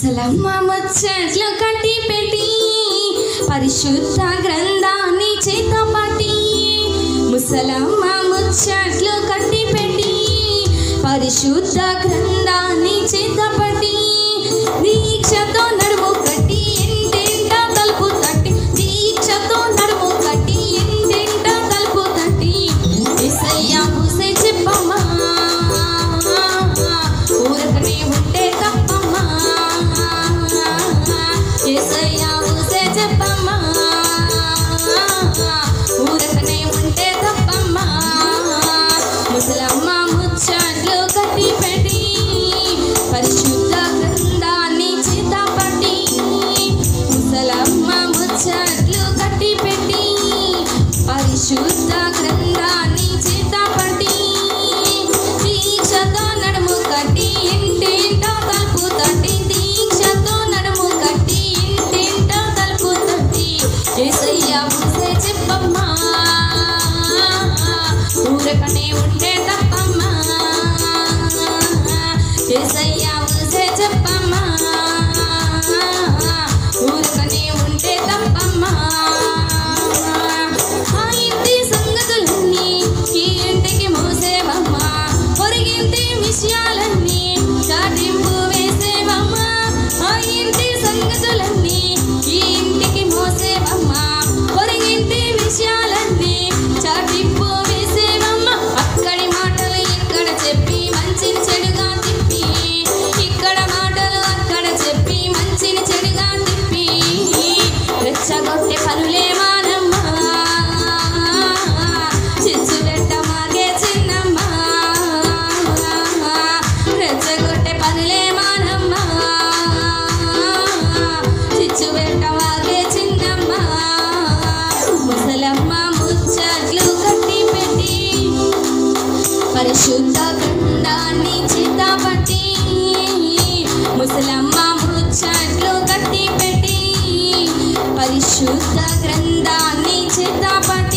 ముసలమ్మ ముచ్చట్లు కట్టి పెట్టి పరిశుద్ధ గ్రంథాన్ని చేతపాటి ముసలమ్మ ముచ్చట్లు కట్టి పెట్టి పరిశుద్ధ గ్రంథాన్ని చేతపట్టి దీక్షతో నడువు Isso aí ఏసయ్యా ముందే చెప్పమ్మా. పరిశుద్ధ గ్రంథాన్ని చిత్తపరి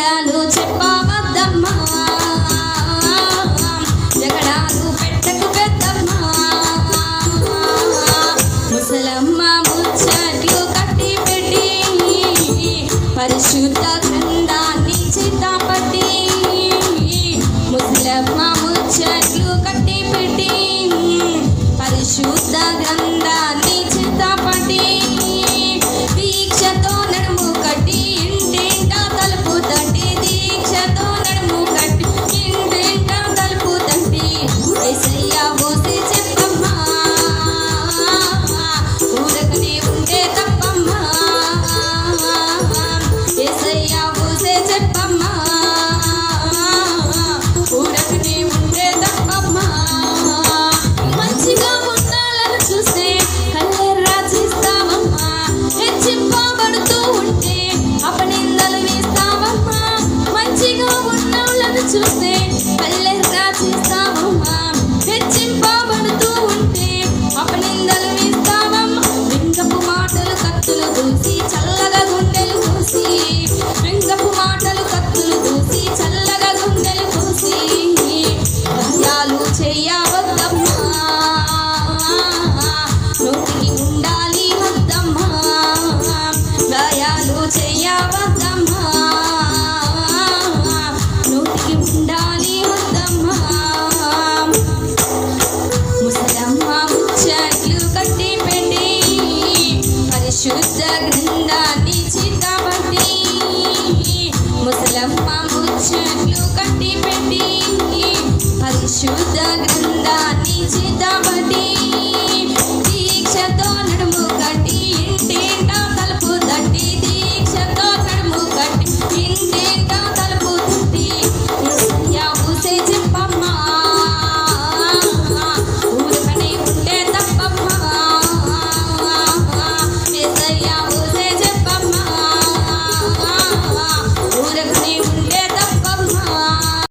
Andalusia शुद्ध गृंदा निजित बटी